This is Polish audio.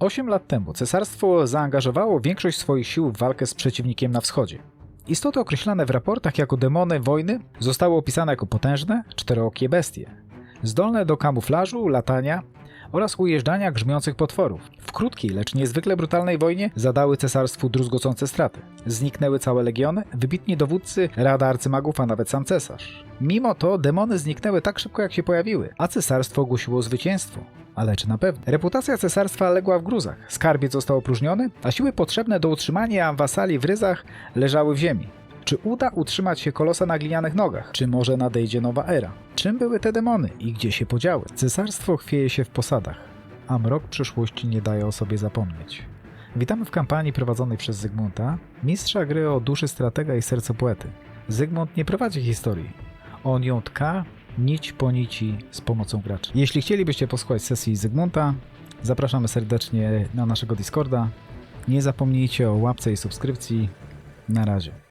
Osiem lat temu cesarstwo zaangażowało większość swoich sił w walkę z przeciwnikiem na wschodzie. Istoty określane w raportach jako demony wojny zostały opisane jako potężne, czterookie bestie, zdolne do kamuflażu, latania oraz ujeżdżania grzmiących potworów. W krótkiej, lecz niezwykle brutalnej wojnie zadały cesarstwu druzgocące straty. Zniknęły całe legiony, wybitni dowódcy, rada arcymagów, a nawet sam cesarz. Mimo to demony zniknęły tak szybko jak się pojawiły, a cesarstwo ogłosiło zwycięstwo. Ale czy na pewno? Reputacja cesarstwa legła w gruzach, skarbiec został opróżniony, a siły potrzebne do utrzymania wasali w ryzach leżały w ziemi. Czy uda utrzymać się kolosa na glinianych nogach? Czy może nadejdzie nowa era? Czym były te demony i gdzie się podziały? Cesarstwo chwieje się w posadach, a mrok przyszłości nie daje o sobie zapomnieć. Witamy w kampanii prowadzonej przez Zygmunta, mistrza gry o duszy stratega i serce poety. Zygmunt nie prowadzi historii. On ją tka nić po nici z pomocą graczy. Jeśli chcielibyście posłuchać sesji Zygmunta, zapraszamy serdecznie na naszego Discorda. Nie zapomnijcie o łapce i subskrypcji. Na razie.